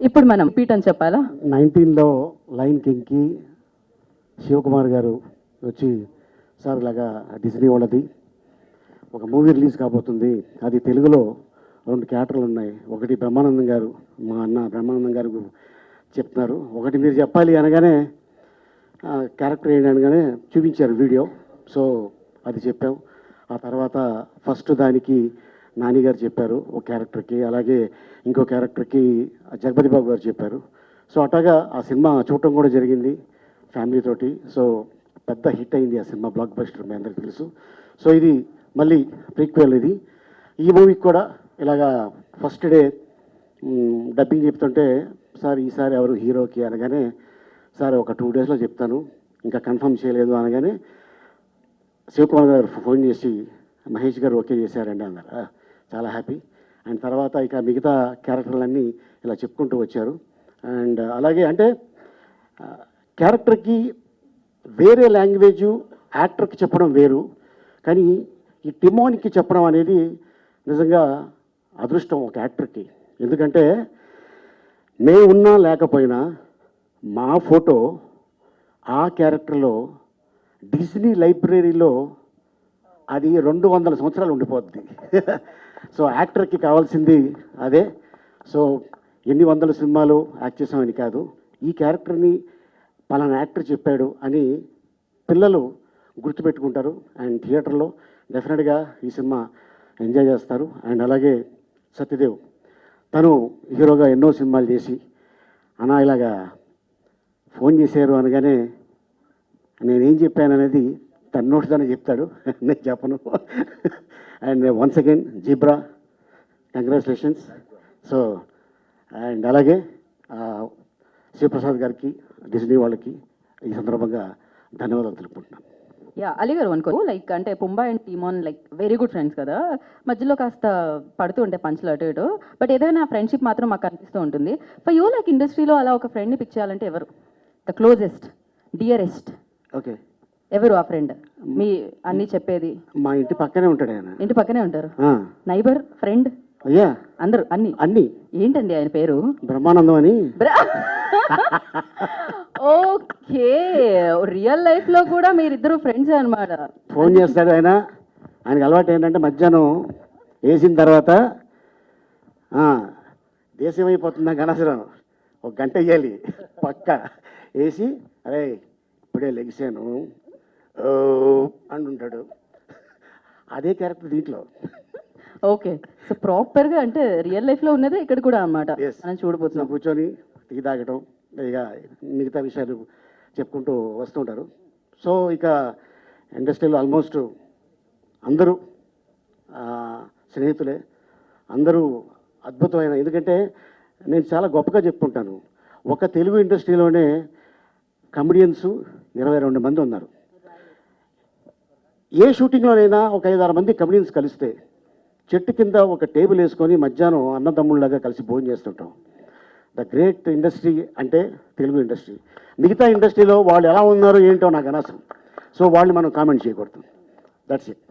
ఇప్పుడు మనం పీట్ అని చెప్పాలా? నైన్టీన్లో లైన్ కింగ్కి శివకుమార్ గారు వచ్చి సార్ ఇలాగా డిజ్నీ వాళ్ళది. ఒక మూవీ రిలీజ్ కాబోతుంది. అది తెలుగులో రెండు క్యారెక్టర్లు ఉన్నాయి. ఒకటి బ్రహ్మానందం గారు మా అన్న బ్రహ్మానందం గారు చెప్తున్నారు. ఒకటి మీరు చెప్పాలి అనగానే క్యారెక్టర్ ఏంటి అనగానే చూపించారు వీడియో. సో అది చెప్పాం. ఆ తర్వాత ఫస్ట్ దానికి నాని గారు చెప్పారు ఒక క్యారెక్టర్కి అలాగే ఇంకో క్యారెక్టర్కి జగపతి బాబు గారు చెప్పారు. సో అట్లాగా ఆ సినిమా చూడటం కూడా జరిగింది ఫ్యామిలీతోటి సో పెద్ద హిట్ అయింది ఆ సినిమా బ్లాక్ బస్టర్ మీ అందరికీ తెలుసు. సో ఇది మళ్ళీ ప్రీక్వెల్ ఇది. ఈ మూవీకి కూడా ఇలాగా ఫస్ట్ డే డబ్బింగ్ చెప్తుంటే సార్ ఈసారి ఎవరు హీరోకి? అనగానే సార్ ఒక టూ డేస్లో చెప్తాను. ఇంకా కన్ఫర్మ్ చేయలేదు. అనగానే శివకుమార్ గారు ఫోన్ చేసి మహేష్ గారు ఓకే చేశారండి అన్నారు. చాలా హ్యాపీ అండ్ తర్వాత ఇక మిగతా క్యారెక్టర్లన్నీ ఇలా చెప్పుకుంటూ వచ్చారు. అండ్ అలాగే అంటే క్యారెక్టర్కి వేరే లాంగ్వేజ్ యాక్టర్కి చెప్పడం వేరు. కానీ ఈ టిమోన్కి చెప్పడం అనేది నిజంగా అదృష్టం ఒక యాక్టర్కి. ఎందుకంటే మేము ఉన్నా లేకపోయినా మా ఫోటో ఆ క్యారెక్టర్లో డిజ్నీ లైబ్రరీలో అది రెండు వందల సంవత్సరాలు ఉండిపోద్ది. సో యాక్టర్కి కావాల్సింది అదే. సో ఎన్ని వందల సినిమాలు యాక్ట్ చేసామని కాదు. ఈ క్యారెక్టర్ని పలానా యాక్టర్ చెప్పాడు అని పిల్లలు గుర్తుపెట్టుకుంటారు. అండ్ థియేటర్లో డెఫినెట్గా ఈ సినిమా ఎంజాయ్ చేస్తారు. అండ్ అలాగే సత్యదేవ్. తను హీరోగా ఎన్నో సినిమాలు చేసి అనా ఇలాగా ఫోన్ చేశారు అనగానే నేనేం చెప్పాను అనేది తన నోటితోనే చెప్తాడు. నేను చెప్పను. And once again zebra congratulations. So and అలాగే శివప్రసాద్ గారికి డిజ్నీ వాళ్ళకి ఈ సందర్భంగా ధన్యవాదాలు తెలుపుకుంటున్నాను. యా అలీ గారు అనుకో లైక్ అంటే Pumbaa and Timon like very good friends కదా. మధ్యలో కాస్త పడుతూ ఉంటాయి పంచులు అటు ఇటు. బట్ ఏదైనా ఫ్రెండ్షిప్ మాత్రం మాకు అనిపిస్తూ ఉంటుంది. ఫర్ యూ లైక్ ఇండస్ట్రీలో అలా ఒక ఫ్రెండ్ని పిక్ చేయాలంటే ఎవరు? The closest dearest. ఓకే. ఎవరు ఆ ఫ్రెండ్ మీ అన్ని చెప్పేది? మా ఇంటి పక్కనే ఉంటాడు ఆయన. ఇంటి పక్కనే ఉంటారు? నైబర్ ఫ్రెండ్ అయ్యా. అందరు అన్ని? అన్నీ. ఏంటండి ఆయన పేరు? బ్రహ్మానందం అని. ఓకే. రియల్ లైఫ్లో కూడా మీరిద్దరు ఫ్రెండ్స్ అన్నమాట. ఫోన్ చేస్తాడు ఆయన. ఆయనకి అలవాటు ఏంటంటే మధ్యాహ్నం వేసిన తర్వాత దేశం అయిపోతుందా గణసరం ఒక గంట వేయాలి. పక్క. వేసి అరే ఇప్పుడే లెగిసాను. అంటుంటాడు. అదే క్యారెక్టర్ దీంట్లో. ఓకే. సో ప్రాపర్గా అంటే రియల్ లైఫ్లో ఉన్నదే ఇక్కడ కూడా అన్నమాట. మనం చూడబోతున్నాం. కూర్చొని టీ తాగటం ఇక మిగతా విషయాలు చెప్పుకుంటూ వస్తుంటారు సో ఇక ఇండస్ట్రీలో ఆల్మోస్ట్ అందరూ స్నేహితులే అందరూ అద్భుతమైన ఎందుకంటే నేను చాలా గొప్పగా చెప్పుకుంటాను. ఒక తెలుగు ఇండస్ట్రీలోనే కమెడియన్స్ ఇరవై రెండు మంది ఉన్నారు. ఏ షూటింగ్లోనైనా ఒక ఐదారు మంది కమెడియన్స్ కలిస్తే చెట్టు కింద ఒక టేబుల్ వేసుకొని మధ్యాహ్నం అన్నదమ్ముళ్ళగా కలిసి భోజనం చేస్తుంటాం. ద గ్రేట్ ఇండస్ట్రీ అంటే తెలుగు ఇండస్ట్రీ. మిగతా ఇండస్ట్రీలో వాళ్ళు ఎలా ఉన్నారో ఏంటో నాకు అనవసరం. సో వాళ్ళు మనం కామెంట్ చేయకూడదు. That's it